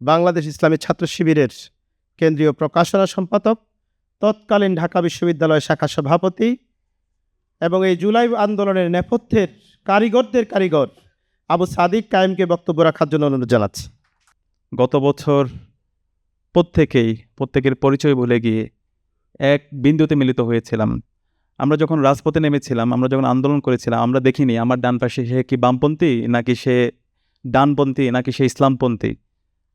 বাংলাদেশ ইসলামী ছাত্র শিবিরের কেন্দ্রীয় প্রকাশনা সম্পাদক, তৎকালীন ঢাকা বিশ্ববিদ্যালয় শাখা সভাপতি এবং এই জুলাই আন্দোলনের নেপথ্যের কারিগরদের কারিগর আবু সাদিক কায়েমকে বক্তব্য রাখার জন্য অনুরোধ জানাচ্ছি। গত বছর প্রত্যেকেই, প্রত্যেকের পরিচয় ভুলে গিয়ে এক বিন্দুতে মিলিত হয়েছিলাম। আমরা যখন রাজপথে নেমেছিলাম, আমরা যখন আন্দোলন করেছিলাম, আমরা দেখিনি আমার ডান পাশে সে কি বামপন্থী নাকি সে ডানপন্থী নাকি সে ইসলামপন্থী।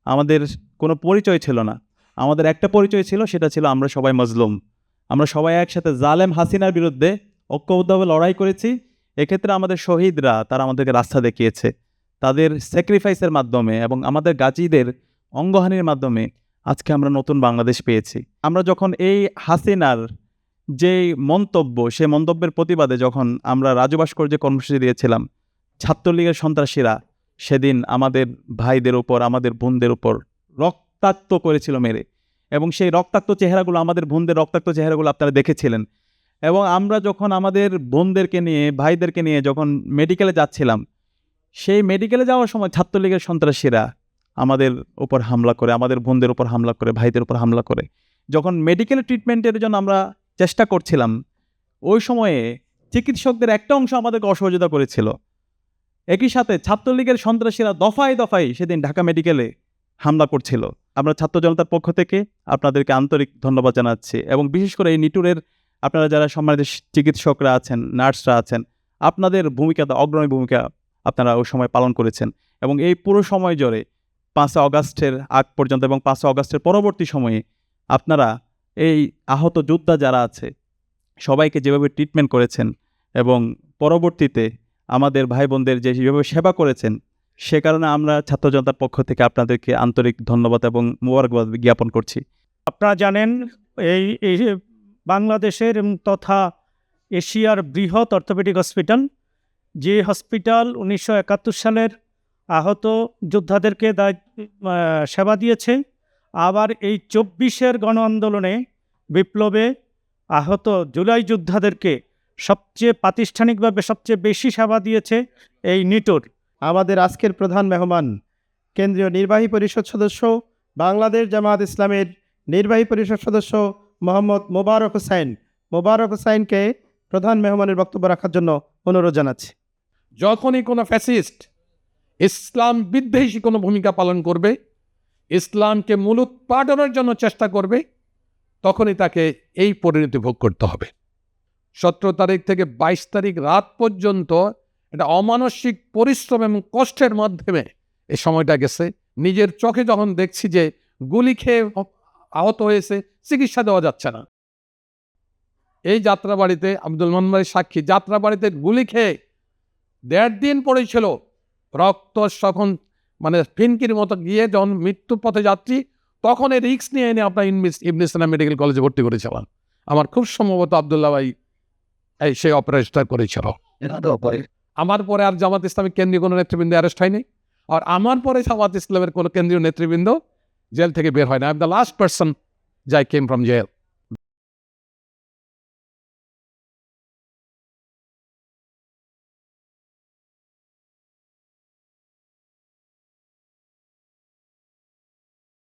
আমাদের কোনো পরিচয় ছিল না। আমাদের একটা পরিচয় ছিল, সেটা ছিল আমরা সবাই মজলুম। আমরা সবাই একসাথে জালেম হাসিনার বিরুদ্ধে ঐক্যবদ্ধভাবে লড়াই করেছি। এক্ষেত্রে আমাদের শহীদরা, তারা আমাদেরকে রাস্তা দেখিয়েছে। তাদের স্যাক্রিফাইসের মাধ্যমে এবং আমাদের গাজীদের অঙ্গহানির মাধ্যমে আজকে আমরা নতুন বাংলাদেশ পেয়েছি। আমরা যখন এই হাসিনার যে মন্তব্য, সে মন্তব্যের প্রতিবাদে যখন আমরা রাজু ভাস্কর্যে কর্মসূচি দিয়েছিলাম, ছাত্রলীগের সন্ত্রাসীরা সেদিন আমাদের ভাইদের ওপর আমাদের বোনদের উপর রক্তাক্ত করেছিল মেরে। এবং সেই রক্তাক্ত চেহারাগুলো, আমাদের বোনদের রক্তাক্ত চেহারাগুলো আপনারা দেখেছিলেন। এবং আমরা যখন আমাদের বোনদেরকে নিয়ে, ভাইদেরকে নিয়ে যখন মেডিকেলে যাচ্ছিলাম, সেই মেডিকেলে যাওয়ার সময় ছাত্রলীগের সন্ত্রাসীরা আমাদের ওপর হামলা করে, আমাদের বোনদের উপর হামলা করে, ভাইদের উপর হামলা করে। যখন মেডিকেল ট্রিটমেন্টের জন্য আমরা চেষ্টা করছিলাম, ওই সময়ে চিকিৎসকদের একটা অংশ আমাদেরকে অসহযোগিতা করেছিল। একই সাথে ছাত্রলীগের সন্ত্রাসীরা দফায় দফায় সেদিন ঢাকা মেডিকেলে হামলা করছিল। আমরা ছাত্র জনতার পক্ষ থেকে আপনাদেরকে আন্তরিক ধন্যবাদ জানাচ্ছি এবং বিশেষ করে এই নিটুরের আপনারা যারা সম্মানিত চিকিৎসকরা আছেন, নার্সরা আছেন, আপনাদের ভূমিকা, অগ্রণী ভূমিকা আপনারা ওই সময় পালন করেছেন এবং এই পুরো সময় জুড়ে পাঁচই অগাস্টের আগ পর্যন্ত এবং পাঁচই অগাস্টের পরবর্তী সময়ে আপনারা এই আহত যোদ্ধা যারা আছে, সবাইকে যেভাবে ট্রিটমেন্ট করেছেন এবং পরবর্তীতে আমাদের ভাই বোনদের যে যেভাবে সেবা করেছেন, সে কারণে আমরা ছাত্র জনতার পক্ষ থেকে আপনাদেরকে আন্তরিক ধন্যবাদ এবং মোবারকবাদ জ্ঞাপন করছি। আপনারা জানেন, এই এই বাংলাদেশের তথা এশিয়ার বৃহৎ অর্থোপেডিক হসপিটাল, যে হসপিটাল উনিশশো একাত্তর সালের আহত যোদ্ধাদেরকে সেবা দিয়েছে, আবার এই চব্বিশের গণ আন্দোলনে বিপ্লবে আহত জুলাই যোদ্ধাদেরকে সবচেয়ে প্রাতিষ্ঠানিকভাবে সবচেয়ে বেশি সেবা দিয়েছে এই নিটোর। আমাদের আজকের প্রধান মেহমান কেন্দ্রীয় নির্বাহী পরিষদ সদস্য বাংলাদেশ জামায়াত ইসলামের নির্বাহী পরিষদ সদস্য মোহাম্মদ মোবারক হোসাইন মোবারক হোসাইনকে প্রধান মেহমানের বক্তব্য রাখার জন্য অনুরোধ জানাচ্ছি। যখনই কোনো ফ্যাসিস্ট ইসলাম বিদ্বেষী কোনো ভূমিকা পালন করবে ইসলামকে মূলোৎপাটনের জন্য চেষ্টা করবে তখনই তাকে এই পরিণতি ভোগ করতে হবে। সতেরো তারিখ থেকে বাইশ তারিখ রাত পর্যন্ত এটা অমানসিক পরিশ্রম এবং কষ্টের মাধ্যমে এই সময়টা গেছে। নিজের চোখে যখন দেখছি যে গুলি খেয়ে আহত হয়েছে, চিকিৎসা দেওয়া যাচ্ছে না। এই যাত্রাবাড়িতে আব্দুল মনমারি সাক্ষী, যাত্রাবাড়িতে গুলি খেয়ে দেড় দিন পড়েছিল। রক্ত যখন মানে ফিনকির মতো গিয়ে যখন মৃত্যুর পথে যাত্রী, তখন এই রিক্স নিয়ে এনে আপনার ইনমিস ইবনে ইসলাম মেডিকেল কলেজে ভর্তি করেছিলাম। আমার খুব সম্ভবত আবদুল্লাহ ভাই এই সেই অপারেশনটা করেছিল। আমার পরে আর জামাত ইসলামের কেন্দ্রীয় কোনো নেতৃবৃন্দ অ্যারেস্ট হয়নি। আর আমার পরে জামাত ইসলামের কোনো কেন্দ্রীয় নেতৃবৃন্দ জেল থেকে বের হয় না। I am the last person যাই কেম ফ্রম জেল